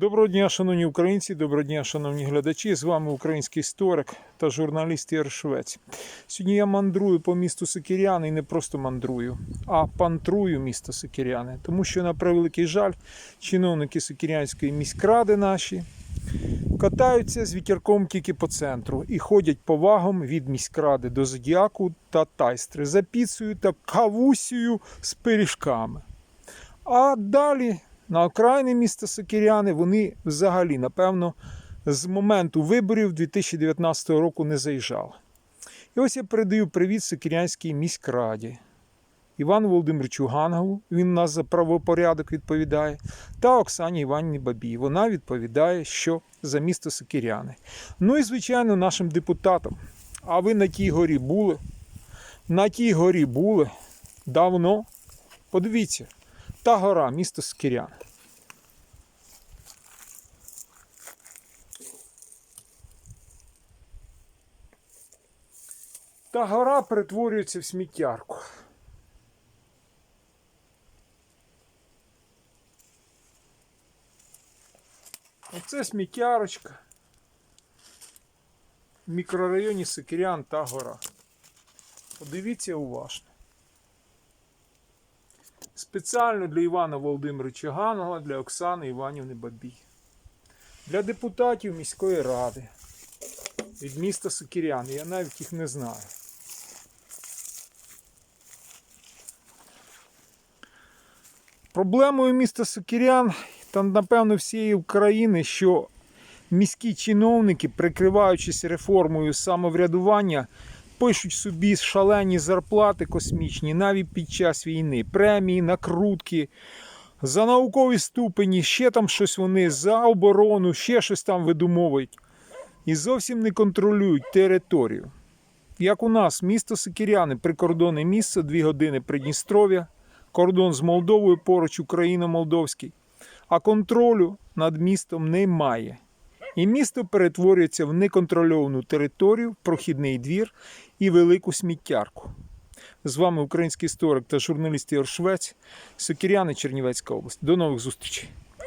Доброго дня, шановні українці, доброго дня, шановні глядачі. З вами український історик та журналіст Ігор Швець. Сьогодні я мандрую по місту Сикіряни і не просто мандрую, а пантрую місто Сикіряни. Тому що, на превеликий жаль, чиновники Сикірянської міськради наші катаються з вітірком тільки по центру і ходять повагом від міськради до Зодіаку та Тайстри за піцею та кавусею з пиріжками. А далі на окраїни міста Сокиряни вони взагалі, напевно, з моменту виборів 2019 року не заїжджали. І ось я передаю привіт Сокирянській міськраді. Івану Володимировичу Гангову, він у нас за правопорядок відповідає, та Оксані Іванівні Бабій. Вона відповідає, що за місто Сокиряни. Ну і, звичайно, нашим депутатам. А ви на тій горі були? На тій горі були давно. Подивіться, та гора, місто Скірян. Та гора перетворюється в сміттярку. Оце сміттярочка. В мікрорайоні Сикирян та гора. Подивіться уважно. Спеціально для Івана Володимировича Ганова, для Оксани Іванівни Бабій. Для депутатів міської ради від міста Сокирян. Я навіть їх не знаю. Проблемою міста Сокирян та, напевно, всієї України, що міські чиновники, прикриваючись реформою самоврядування, пишуть собі шалені зарплати космічні навіть під час війни, премії, накрутки, за наукові ступені, ще там щось вони, за оборону, ще щось там видумовують. І зовсім не контролюють територію. Як у нас, місто Сикіряни, прикордонне місце, дві години Придністров'я, кордон з Молдовою поруч Україно-Молдовський, а контролю над містом немає. І місто перетворюється в неконтрольовану територію, прохідний двір і велику сміттярку. З вами український історик та журналіст Ігор Швець, Сокіряни, Чернівецька область. До нових зустрічей!